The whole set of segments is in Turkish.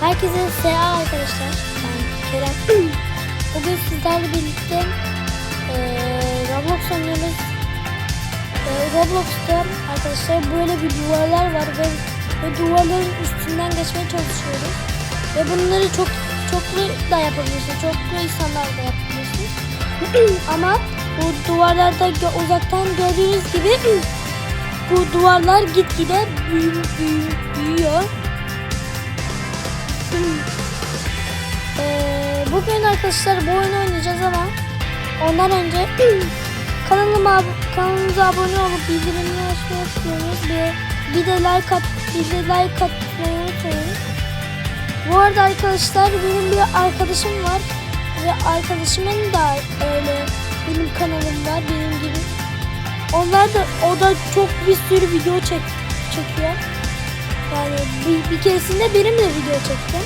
Herkese selam arkadaşlar. Ben Kerem. Bugün sizlerle birlikte eee Roblox oynuyoruz. Eee, Roblox'ta arkadaşlar böyle bir duvarlar var ve, ve duvarların üstünden geçmeye çalışıyoruz. Ve bunları çok çoklu da yapabilirsiniz. Çoklu insanlar da yapabilirsiniz. Ama bu duvarlarda uzaktan gördüğünüz gibi bu duvarlar gitgide büyü, büyü, büyüyor. Bugün arkadaşlar bu oyunu oynayacağız ama ondan önce kanalıma ab- kanalımıza abone olup bildirimleri açmayı unutmayınız. Bir, bir de like at, bir de like atmayı unutmayın. Bu arada arkadaşlar benim bir arkadaşım var ve arkadaşımın da öyle benim kanalım var benim gibi. Onlar da o da çok bir sürü video çek, çekiyor. Yani bir, bir keresinde benimle video çekti.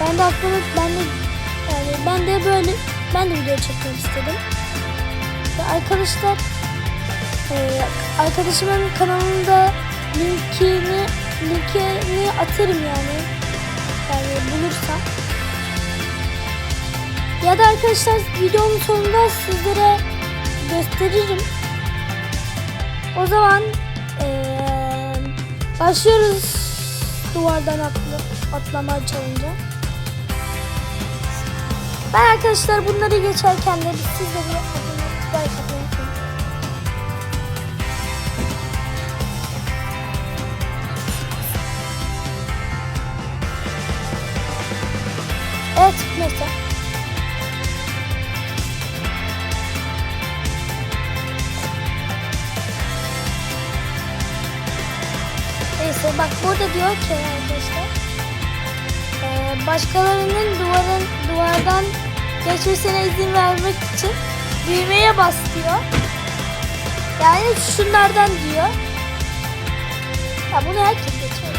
Ben de aklıma ben de yani ben de böyle ben de video çekmek istedim. Ve arkadaşlar e, arkadaşımın kanalında linkini linkini atarım yani. Yani bulursam. Ya da arkadaşlar videonun sonunda sizlere gösteririm. O zaman eee, başlıyoruz duvardan atla, atlama challenge. Ben arkadaşlar bunları geçerken de siz de bir abone unutmayın. Evet neyse. Neyse bak burada diyor ki arkadaşlar. Başkalarının duvarın duvardan geçmesine izin vermek için düğmeye bas. Yani şunlardan diyor. Ya bunu herkes geçiyor.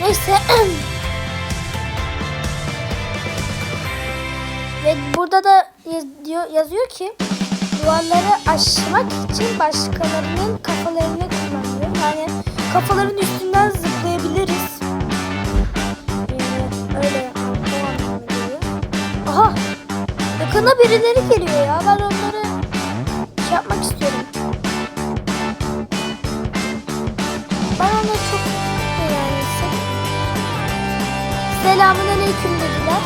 Neyse. Ve burada da yaz- diyor, yazıyor ki duvarları aşmak için başkalarının kafalarını kullanıyor. Yani kafaların üstünden zıplayabiliriz. Ee. Aha! Yakında birileri geliyor ya. Ben onları şey yapmak istiyorum. Ben onları çok yani se- Selamun aleyküm dediler.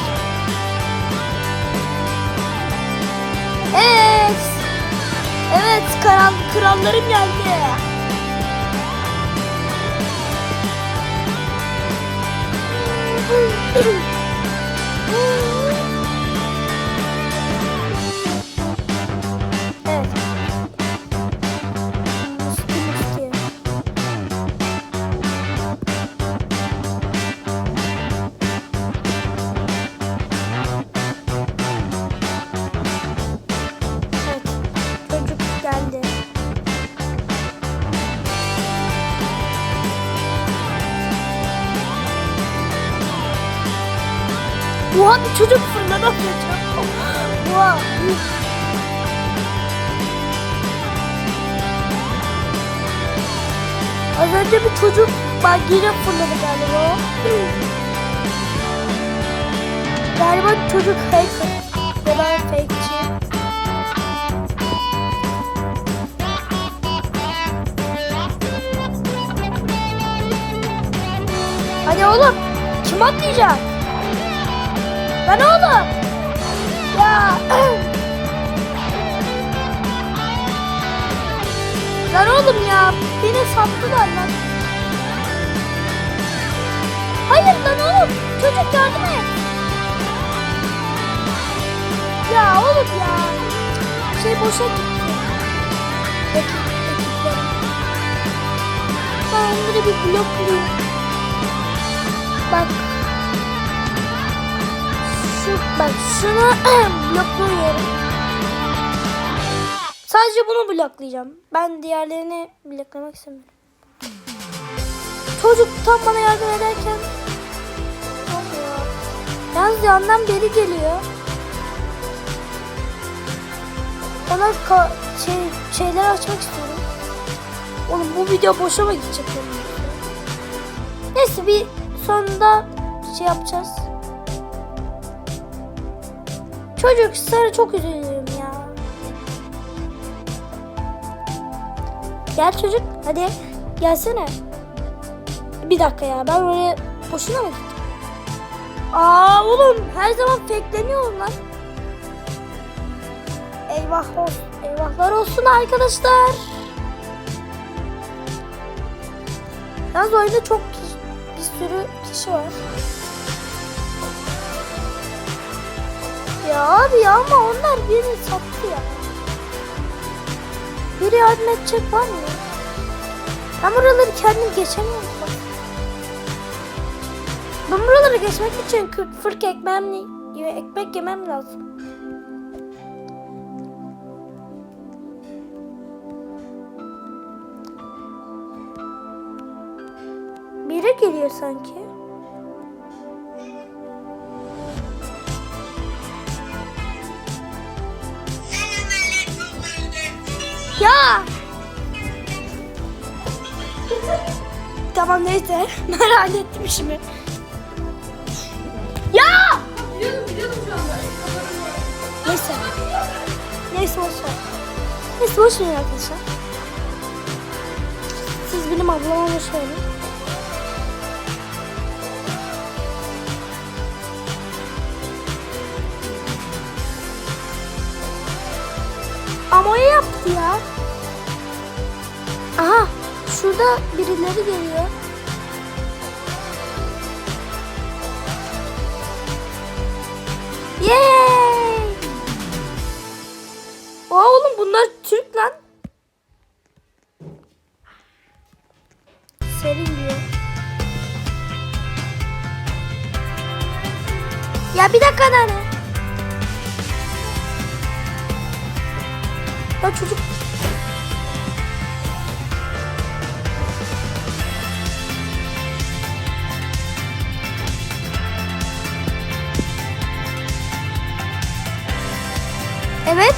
Evet. Evet kral, krallarım geldi. Oh. çocuk fırladı atacak. Oha. Az önce bir çocuk bak yine fırladı galiba. Galiba çocuk fake. Ya da fakeçi. Hadi oğlum. Kim atlayacak? Ben oğlum. Ya. Lan oğlum ya. Beni sattılar lan. Hayır lan oğlum. Çocuk yardım et. Ya oğlum ya. Şey boşa gitti. Ekip. Ben onları bir bloklayayım. Bak. Bak şunu blokluyorum. Sadece bunu bloklayacağım. Ben diğerlerini bloklamak istemiyorum. Çocuk tam bana yardım ederken? Yalnız yandan beri geliyor. Ona ka- şey, şeyler açmak istiyorum. Oğlum bu video boşa mı gidecek? Neyse bir sonunda şey yapacağız. Çocuk sana çok üzülüyorum ya. Gel çocuk hadi gelsene. Bir dakika ya ben öyle boşuna mı gittim? Aa oğlum her zaman fakeleniyorum lan. Eyvah olsun. Eyvahlar olsun arkadaşlar. Yalnız oyunda çok bir sürü kişi var. Ya abi ya ama onlar birini sattı ya. Biri yardım edecek var mı? Ben buraları kendim geçemiyorum. bak. Ben buraları geçmek için 40 fırk ekmem, ekmek yemem lazım. Biri geliyor sanki. Ya! tamam neyse. Ben hallettim işimi. Ya! Biliyordum biliyordum şu anda. Neyse. Neyse boş ver. Neyse boş verin arkadaşlar. Siz benim ablama boş ya. Aha şurada birileri geliyor. Yay! Aa oğlum bunlar Türk lan. Serin diyor. Ya bir dakika nane. Ya çocuk. Evet.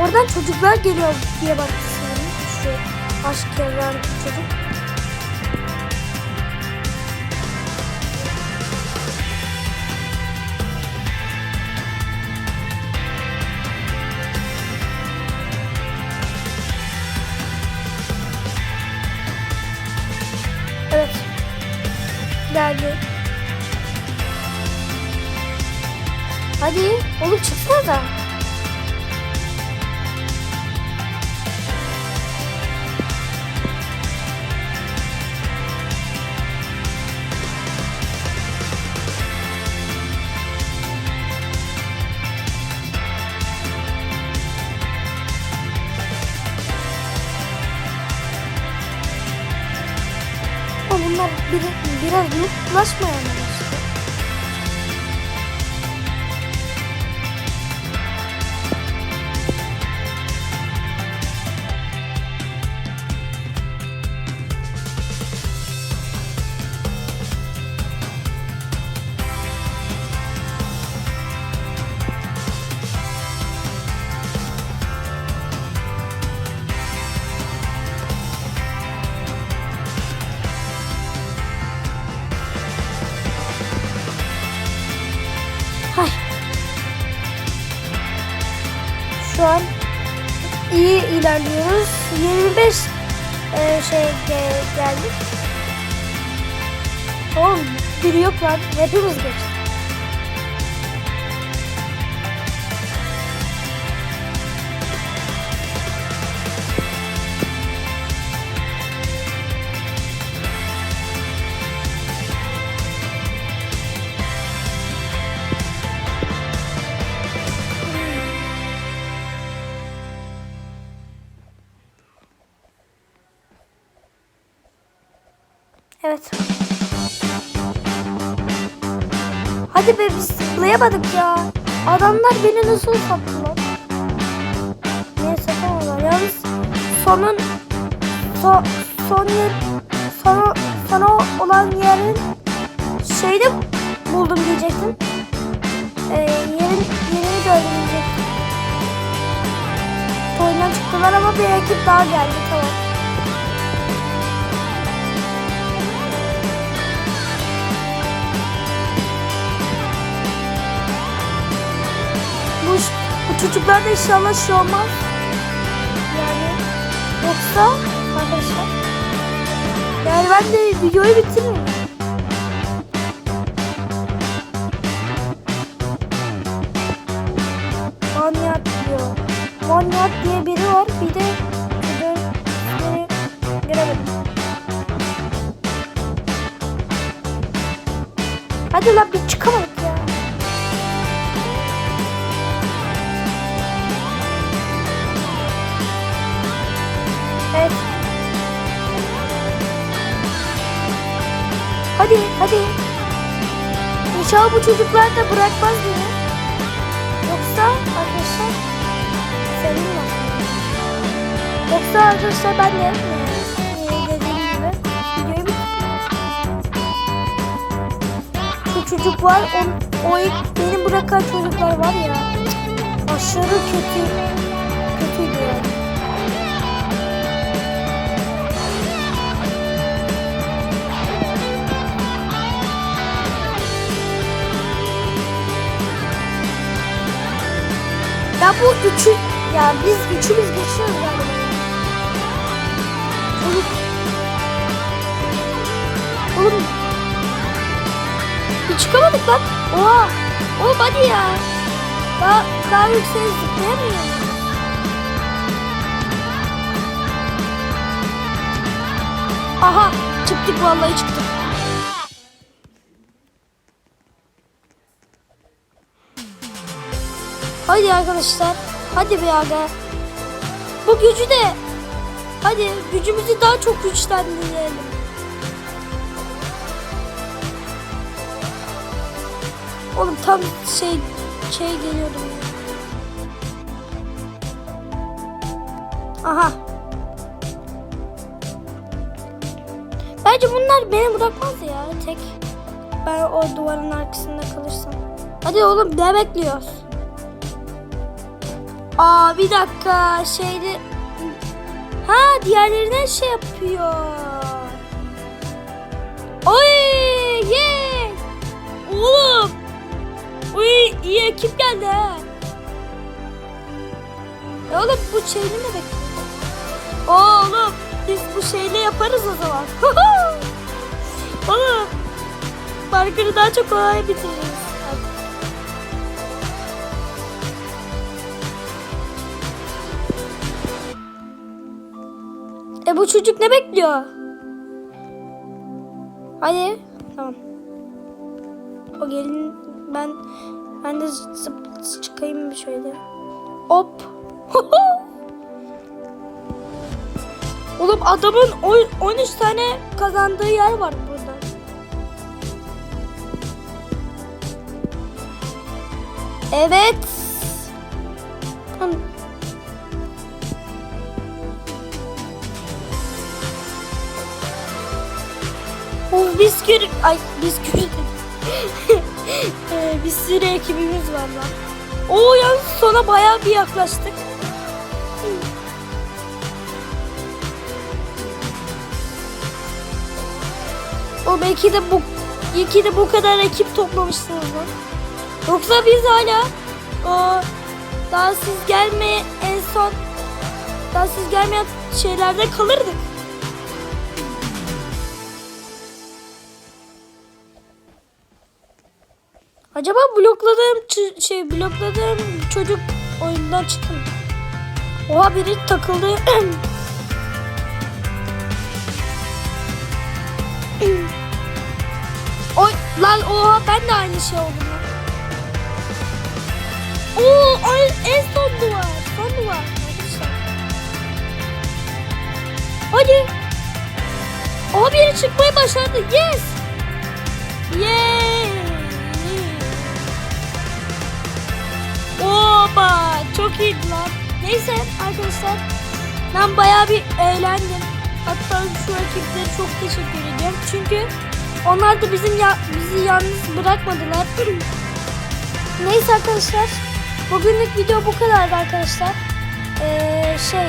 Oradan çocuklar geliyor diye sanırım. Şu aşk yazan çocuk. Hadi oğlum çıksana da. Bunlar bir, biraz mutlulaşmaya Şu an iyi ilerliyoruz. 25 e, şey ge- geldik. Oğlum biri yok lan. Hepimiz geçtik. Hadi be biz zıplayamadık ya. Adamlar beni nasıl sattılar? Niye satamadılar? Yalnız sonun so, son yer sonu, sonu olan yerin şeyde buldum diyecektim. e, yeni, yeni gördüğümüz oyundan çıktılar ama bir ekip daha geldi tamam. Çocuklar da inşallah şey olmaz. Yani yoksa arkadaşlar yani ben de videoyu bitiririm. Manyat diyor. Manyat diye biri var. Bir de Hadi hadi. İnşallah bu çocuklar da bırakmaz beni. Yoksa arkadaşlar senin var. Yoksa arkadaşlar ben de dediğim gibi videoyu çocuk var o, o ilk beni bırakan çocuklar var ya aşırı kötü Ya bu üçü ya biz üçümüz geçiyoruz galiba. Oğlum. Oğlum. Bir çıkamadık lan. Oha. Oğlum hadi ya. Daha, daha yükseğe zıplayamıyorum. Aha çıktık vallahi çıktık. Hadi arkadaşlar. Hadi be aga. Bu gücü de hadi gücümüzü daha çok güçlendirelim. Oğlum tam şey şey geliyordu. Aha. Bence bunlar beni bırakmaz ya tek. Ben o duvarın arkasında kalırsam. Hadi oğlum ne bekliyoruz? Aa bir dakika şeyde ha diğerlerine şey yapıyor. Oy ye. Oğlum. Oy iyi ekip geldi ha. E oğlum bu şeyini ne bekliyor? Oğlum biz bu şeyle yaparız o zaman. oğlum. Parkuru daha çok kolay bitiririz. Bu çocuk ne bekliyor? Hadi. Tamam. O gelin ben ben de zıp çıkayım bir şöyle. Hop. Oğlum adamın 13 tane kazandığı yer var burada. Evet. Oh bisküvi. Ay bisküvi ee, bir sürü ekibimiz var lan. Oo yalnız sona bayağı bir yaklaştık. O belki de bu iki de bu kadar ekip toplamışsınız lan. Yoksa biz hala o daha siz gelmeye en son daha siz gelmeyen şeylerde kalırdık. Acaba blokladığım şey blokladığım çocuk oyundan çıktı mı? Oha biri takıldı. Oy lan oha ben de aynı şey oldum. Oo ay, en son duvar. Son duvar. Hadi. Oha biri çıkmayı başardı. Yes. Yay. Oba çok iyiydi lan. Neyse arkadaşlar ben bayağı bir eğlendim. Hatta şu ekiplere çok teşekkür ediyorum. Çünkü onlar da bizim ya bizi yalnız bırakmadılar. Neyse arkadaşlar. Bugünlük video bu kadardı arkadaşlar. Ee, şey